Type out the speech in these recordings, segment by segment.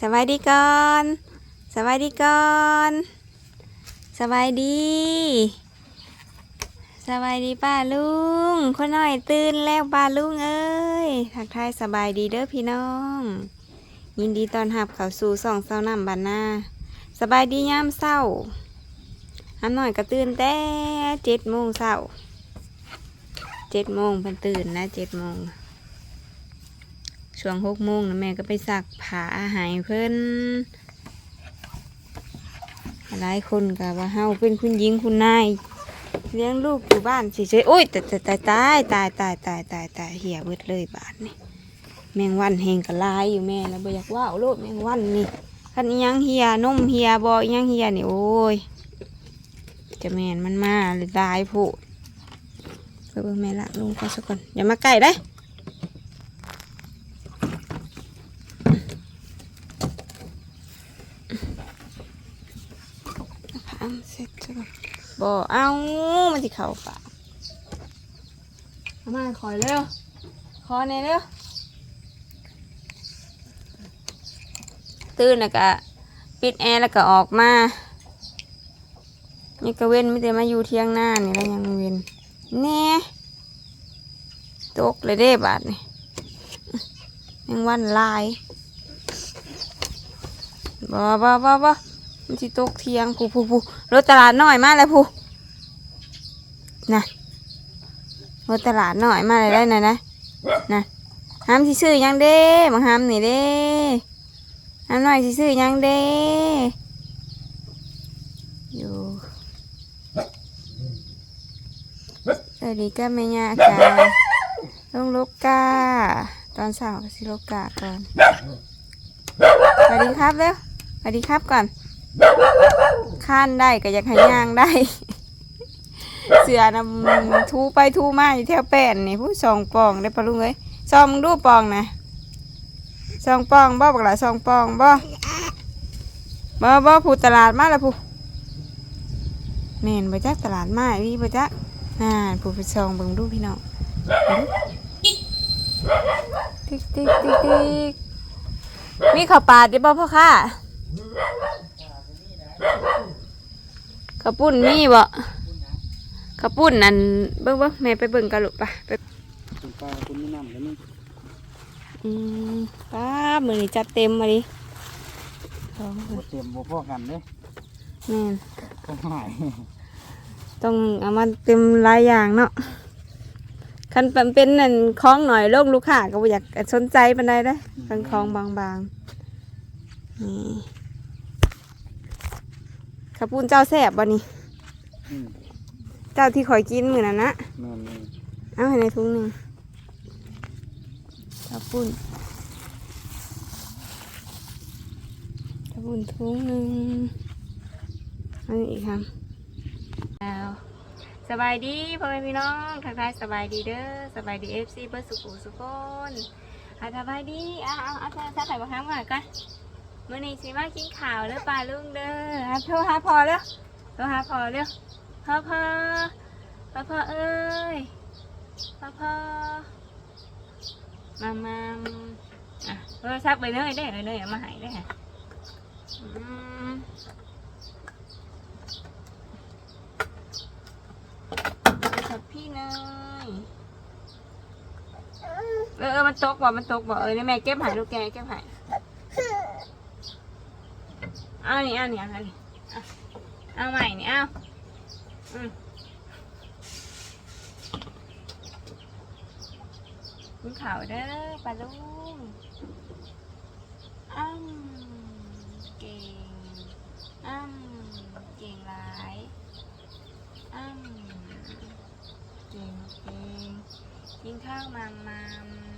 สบายดีก่อนสบายดีก่อนสบายดีสบายดีป้าลุงคนหน้อยตื่นแล้วป้าลุงเอ้ยทักทายสบายดีเด้อพี่น้อง ยินดีตอนรับเขาสู่สองเศร้าน้ำบานนาสบายดียามเศร้าหำหน่อยก็ตื่นแต่เจ็ดโมงเศร้าเจ็ดโมงเพิ่นตื่นนะเจ็ดโมง ช่วงหกโมงนะแม่ก็ไปสักผ้าอาหารเพิ่นหลายคนก็ว่าเฮาเป็นคุณหญิงคุณนายเลี้ยงลูกอยู่บ้านสิเฉยโอ้ยตายตายตายตายตายตายตายตายเหี่ยเบิดเลยบาทนี่แมงวันแหงก็ลายอยู่แม่แล้วบ่อยากว่าวโลดแมงวันนี่คันยังเหี่ยนมเหี่ยบ่อิหยังเหี่ยนี่โอ้ยจะแม่นมันมาเลยลายโพดไปเบิ่งแม่ละลุงก็สักก่อนอย่ามาใกล้ได้อ ทำ เสร็จแล้วบ่เอามันจะเข้าปากเอามาขอเร็วขอในเร็วตื่นแล้วก็ปิดแอร์แล้วก็ออกมานี่ก็เว้นไม่ได้มาอยู่เที่ยงหน้านี่แล้วยังเว้นแน่ตกเลยเด้บาทนี่ยังวันลายบ่บ่บ่บ่ มันสิตกเทียงผู้ผู้ผู้รถตลาดน้อยมาแล้วผู้นะรถตลาดน้อยมาเลยได้นะนะนะห้ามสิซื้อยังเด้มาห้ามนี่เด้ห้ามหน่อยสิซื้อยังเด้อยู่สวัสดีก็แม่ยากาลงลูกกาตอนเช้าก็สิลูกกาก่อนสวัสดีครับเร็วสวัสดีครับก่อน ข้านได้ก็อยากให้ย่างได้ เสือนำทูไปทูมาอยู่แถวแป้นนี่ผู้สองปองได้ปะลุงเอ้ยซองดูปองนะซองปองบ่บักหลาซองปองบ่บ่บ่ผู้ตลาดมาแล้วผู้แม่นบ่จักตลาดมาพี่บ่จักอ่าผู้ไปซองเบิ่งดูพี่น้องติ๊กติ๊กติ๊กติ๊กมีข้าวปาดดิบ่พ่อค่ะ ข้าวปุ้นมีบ่ข้าวปุ้นนั่นเบิ่งเบิ่งแม่ไปเบิ่งกันลูกไปไปคุณป้าคุณนี่น้ำแล้วนี่อืมป้ามือนี้จัดเต็มมาดิสองบเตรียมบ่พ่อกันเด้แม่นก็หายต้องเอามาเต็มหลายอย่างเนาะคันเป็นเป็นนั่นคล้องหน่อยโลกลูกค้าก็บ่อยากสนใจปานใดเด้อคันคล้องบางๆนี่ ข้าวปุ้นเจ้าแซ่บบ่นี่อืมเจ้าที่คอยกินมื้อนั้นนะแม่นเลยเอาให้ในถุงหนึ่งข้าวปุ้นข้าวปุ้นถุงหนึ่งอันนี้อีกครับแล้วสบายดีพ่อแม่พี่น้องทักทายสบายดีเด้อสบายดีเอฟซีเบอร์สุขุสุขคนอะสบายดีอะเอาเอาเอาถ้าใส่บะฮัมก่อนก่อน มื่อนี้สิมากินข่าวเด้อปลาลุงเด้ออะโทรหาพอเด้อโทรหาพอเด้อพ่อพ่อพ่อพ่อเอ้ยพ่อพ่อมามาอะโทรศัพท์ไปเนยได้เนยเอามาให้ได้ค่ะพี่เนยเออเออมันตกบ่มันตกบ่เออนี่แม่เก็บหายลูกแกเก็บหาย เอานี่เอานี่เอานี่เอาใหม่นี่เอาอืมกินข้าวเด้อปลาลุงอ้ำเก่งอ้ำเก่งหลายอ้ำเก่งเก่งกินข้าวมามมาม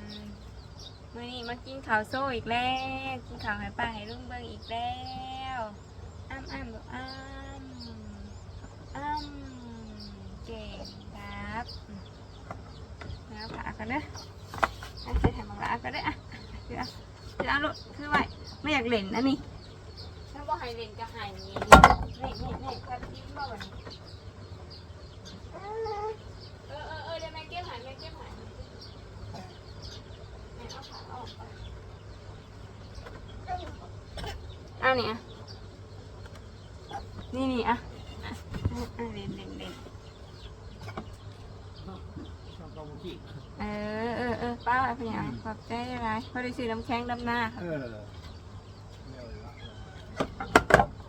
มื่อนี้มากินข้าวโซ่อีกแล้วกินข้าวให้ป้าให้ลุงเบิ่งอีกแล้วอ้ำอ้ำบอกอ้ำอ้ำเก่งครับแล้วผ่ากันเด้ออะใส่แถมบังละก็ได้อะคืออะคืออะลูกคือไว้ไม่อยากเล่นนะนี่ถ้าบ่ให้เล่นก็ให้นี่นี่นี่นี่กันยิ้มบ่วันเออเออเออเดี๋ยวแม่เก็บหายแม่เก็บหาย เอาขาออกไปเนี่ยอะนี่นี่อะอะอะเล่นเล่นเล่นชอบเอาขี้เออเออเออป้าอะไรอย่างขอบใจอะไรพอได้ซื้อน้ำแข็งดำหน้าค่ะเออ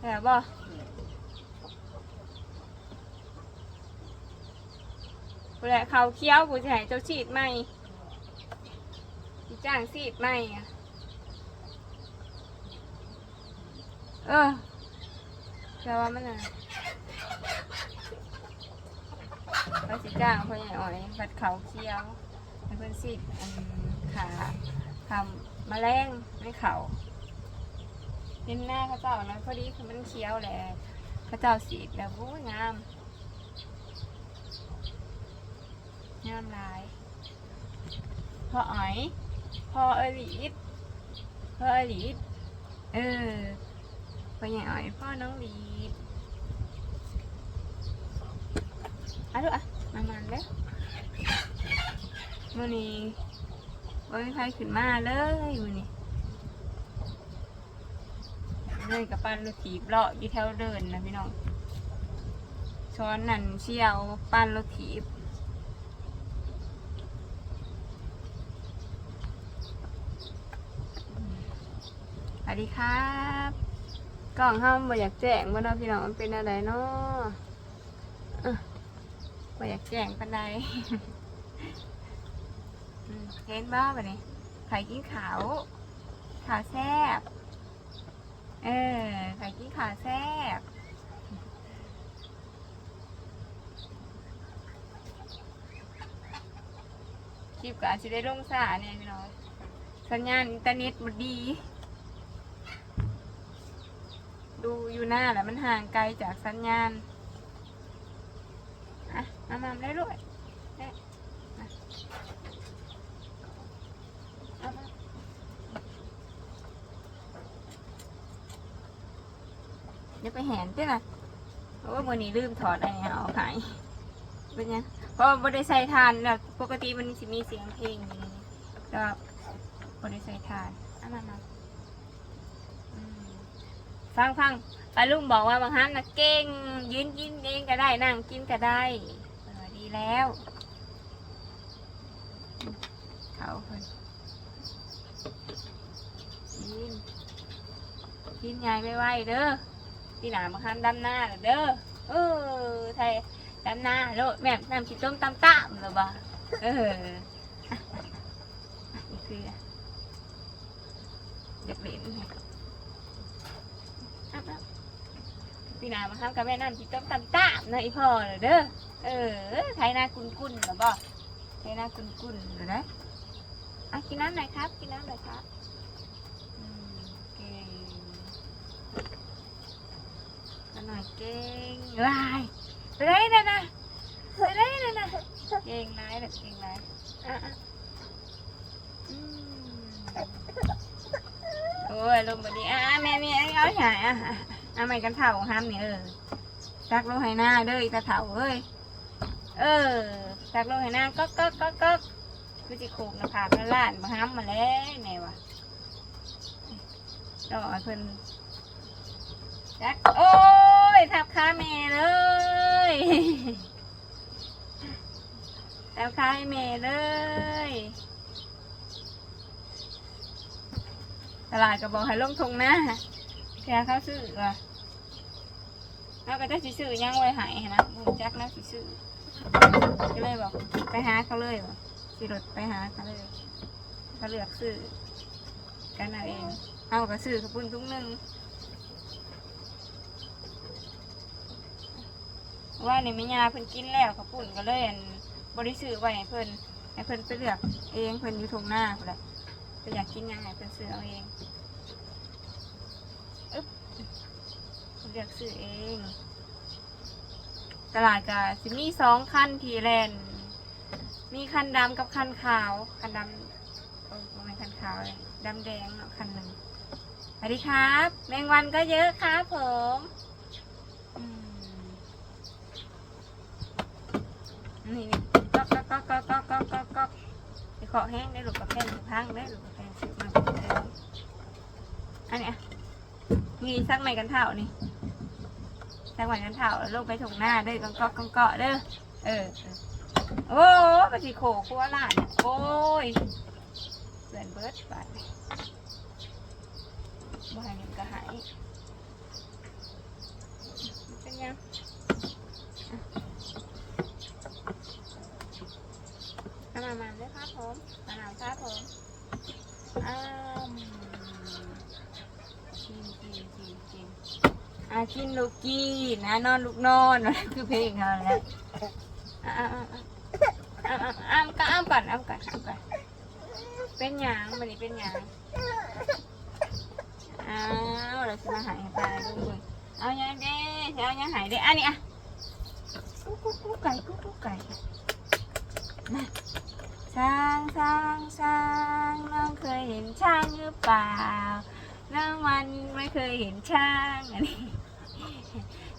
แต่บ่ผู้ใดเขาเคี้ยวผู้ใดเจ้าฉีดไหมพี่ จ้างฉีดไหมอะเออแต่ว่ามันอะเขาสิจ้างพ่อใหญ่อ่อยบัดเขาเคี้ยวให้เพิ่นฉีดอันขาทำแมลงในเขาเห็นหน้าเขาเจ้านะพอดีคือมันเคี้ยวแหละเขาเจ้าสีดแล้วโอ้ยงามงามลายพ่ออ๋อย พ่อเอลิสพ่อเอลิสเออพ่อใหญ่อ๋อยพ่อน้องลีดอะดูอะมามันเด้อมื่อนี้บ่มีใครขึ้นมาเลยมื่อนี้เลยกับปั้นรถถีบเลาะอยู่แถวเดินนะพี่น้องช้อนนั่นเชี่ยวปั้นรถถีบ วัสดีครับกล่องห้ามบ่อยากแจ้งว่าเนาะพี่น้องมันเป็นอะไรเนาะบ่อยากแจ้งปันใดเห็นบ้าแบบนี้ไข่กินขาวขาวแซ่บเออไข่กินขาวแซ่บคลิปก็อาจจะได้ลงสาเนี่ยพี่น้องสัญญาณอินเทอร์เน็ตมันดี ดูอยู่หน้าแหละมันห่างไกลจากสัญญาณอะมามาได้ด้วยได้เดี๋ยวไปแหนด้วยนะเพราะว่าวันนี้ลืมถอดอะไรเอาหายเป็นยังเพราะบ่ได้ใส่ทานแล้วปกติมันจะมีเสียงเพลงอยู่ในนี้แต่ว่าบ่ได้ใส่ทานเอามามา ฟังฟังปาลุงบอกว่าบางครั้งนะเก่ง ยืนกินเองก็ได้นั่งกินก็ได้ดีแล้ว เขาคนกินกินใหญ่ไม่ไหวเด้อพี่หนาบางครั้งดำหน้าเด้อเออไทยดำหน้าโลดแม่น้ำขี้ต้มตำตาหรือบ่เอออะอะนี่คือเด็กเล่น อัพ พี่นามาข้ามกับแม่นั่นพี่ต้มตำตามนะอีพ่อเด้อเออไทยนากุนกุนเหรอบ่ไทยนากุนกุนเหรอนะอะกินน้ำหน่อยครับ กินน้ำหน่อยครับเก่งมาหน่อยเก่งวายไปได้นะนะไปได้นะนะเก่งนายเลยเก่งนายอะโอ้ยลมบดีอะอะแม่แม่เอาใหญ่อะอะ เอาไม่กันเถาห้ามนี่เออซักลงให้หน้าเด้ออีตาเถาเอ้ยเออซักลงให้หน้าก็ก็ก็ก็คือจิโขกนะผากล้านมาห้ามมาแล้วไงวะรอเพิ่นซักโอ้ยทับขาแม่เลยทับขาแม่เลยตลาดก็บอกให้ลงทงนะ แค่เขาซื้อว่ะเราก็จะสิซื้อยังไว้ใหายนะบุญจักนะสิซื้อก็เลยบอกไปหาเขาเลยว่ะสิรถไปหาเขาเลยเขาเลือกซื้อกันเอาเองเอาก็ซื้อขาวปุ้นทุกหนึ่งว่านี่ไม่ยาเพิ่นกินแล้วขาวปุ้นก็เลยอันบริซื้อไว้ให้เพิ่นให้เพิ่นไปเลือกเองเพิ่นอยู่ทงหน้าพุ่นแหละเพิ่นอยากกินยังไงเพิ่นซื้อเอาเอง เลือกซื้อเอง ตลาดก็สิมีสองคันทีแลนมีคันดำกับคันขาวคันดำเออบ่แม่นคันขาวเลยดำแดงเนาะคันหนึ่งสวัสดีครับ แมงวันก็เยอะครับผมอืมนี่นี่ก๊อกก๊อกก๊อกก๊อกก๊อกก๊อกก๊อกก๊อกไปขอแห้งได้หลุดกับแพงพังได้หลุดกับแพงซื้อมาอันเนี้ยนี่ซักไม้กันเท่านี่ ซักไม้กันเท่าลงไปถงหน้าเด้อกังกอกกังเกาะเด้อเออ โอ้ปฏิโขคัวหลานโอ้ยเพื่อนเบิร์ดไปบ่ให้มันก็หายเป็นยังมามาเลยครับผมมาหนาวครับผมอ้ามกินกินกินกิน อะกินลูกกินนะนอนลูกนอนคือเพลงเขาแหล้วอะอ้ามก็อ้ามก่อนอ้ามก่อนอ้ามก่อนเป็นหยังมันนี่เป็นหยังอ้าวเราจะมาหายตายลูเว้ยเอายังเด้เอายังหายเด้อันนี้อะกุ๊กกุ๊กกุ๊กไก่กุ๊กกุ๊กไก่มาช้างช้างช้างน้องเคยเห็นช้างหรือเปล่า น้องมันไม่เคยเห็นช้างอันนี้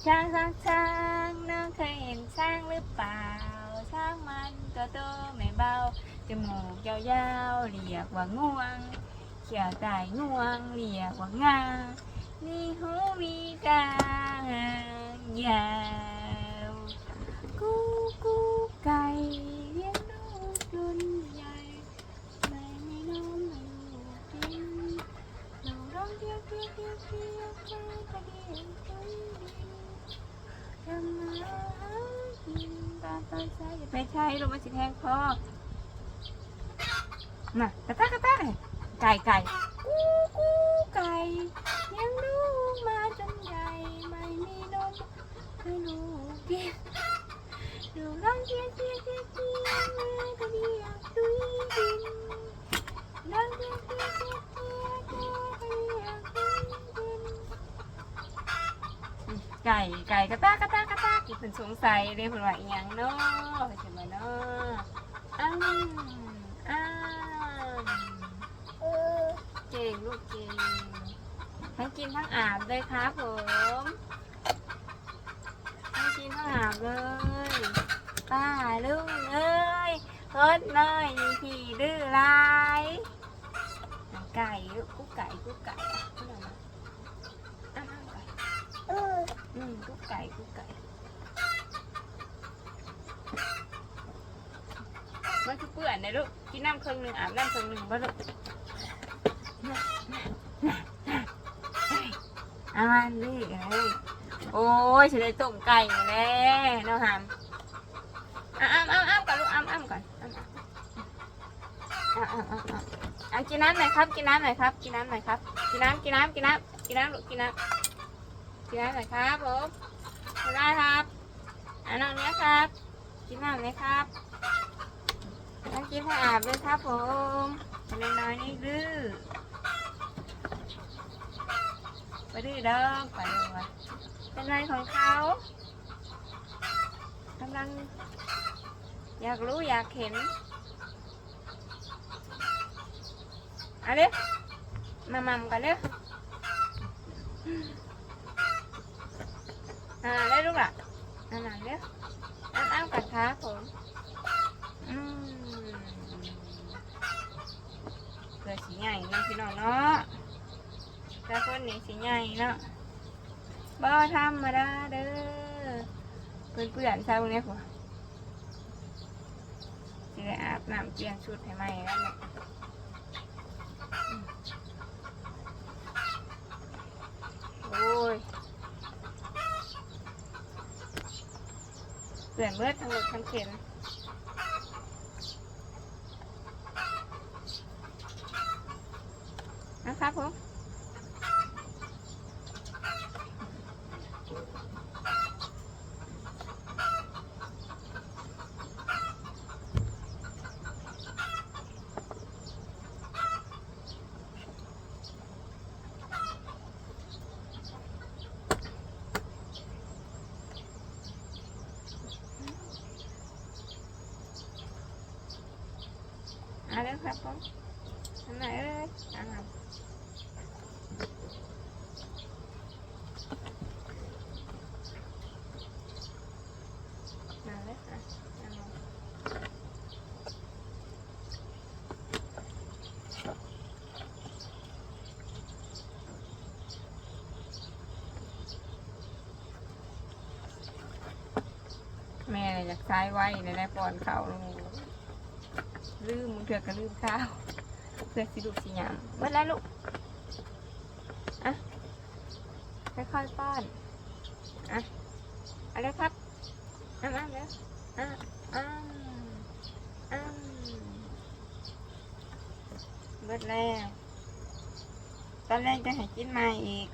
ช้างช้างช้างน้องเคยเห็นช้างหรือเปล่า ช้างมันตัวโตไม่เบาจมูกยาวๆเรียกว่างวงเขียวตายงวงเรียกว่างามีหูมีกางยาวกูกูไก่ ใส่ลงมาสิแทงคอมากระตากกระตากเลยไก่ไก่กูกูไก่เลี้ยงลูกมาจนใหญ่ไม่มีนมให้ลูกกินดูร้องเชียร์เชียร์เชียร์เชียร์มือกระเดียกดุยดินร้องเชียร์เชียร์เชียร์เชียร์เชียร์กระเดียกดุยดินไก่ไก่กระตากกระตากกระตากที่เพิ่นสงสัยเรียกเพิ่นว่าอีหยังเนาะเพิ่นสิมาเนาะอ้ามอ้ามเก่งลูกเก่งทั้งกินทั้งอาบเลยครับผมทั้งกินทั้งอาบเลยป้าลุงเอ้ยเฮิดหน่อยขี่ดื้อลายไก่ลูกกุ๊กไก่กุ๊กไก่อะเอามาอะเอาไก่อืมกุ๊กไก่กุ๊กไก่ มันคือเปื่อนนะลูกกินน้ำเครื่องหนึ่งอาบน้ำเครื่องหนึ่งบ่ลูกอามาดิเอ้ยโอ้ยฉันได้ต้มไก่มาแล้วเนาะฮามอ้ามอ้ามอ้ามก่อนลูกอ้ามอ้ามก่อนอ้ามอ้ามอ้ามอ้ามอ้ากินน้ำหน่อยครับกินน้ำหน่อยครับกินน้ำหน่อยครับกินน้ำกินน้ำกินน้ำกินน้ำลูกกินน้ำกินน้ำหน่อยครับผมได้ครับอะน้องเนี้ยครับ กินน้ำเลยครับ กินให้อาบเลยครับผมเล็กน้อยนี่ดื้อไปดื้อเด้อไปดูว่าเป็นไรของเขากำลัง อยากรู้อยากเห็นเอะไรมามัมกันเร็วอ่าได้ลูกละอ่ามาเร็วอ้ามอ้ามกันครับผมอืมเพื่อสีใหญ่เนะพี่น้องเนาะแต่คนนี้สีใหญ่เนาะบ่ธรรมดาเด้อเพื่อนๆชาวเนี้ยผัวจะได้อาบน้ำเปลี่ยนชุดให้ใหม่แล้วเนี่ยโอ้ยเปลี่ยนเบิดทั้งหมดทั้งเข็น เลครับผมอันไหนเลยอ่าะแม่อยากใช้ไว้ในแนปอนเขาลูก ลืมมึงเถื่อก็ลืมข้าวเพื่อสิลูกสิยามเมื่อไรลูกอะค่อยๆป้อนอะเอะไรครับอะมาแล้วอะอะอะเบิดแล้วตอนแรกจะให้กินมาอีก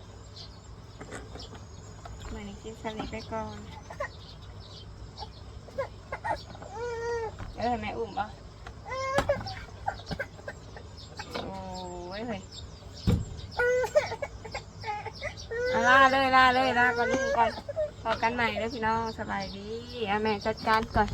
เมื่อนี้กินสลิดไปก่อน เออแม่อุ้มปะโอ้ยเฮ้ยอะ ลาเลยลาเลยลาก่อนนี่ก่อนพอกันใหม่แล้วพี่น้องสบายดีอะแม่จัดการก่อน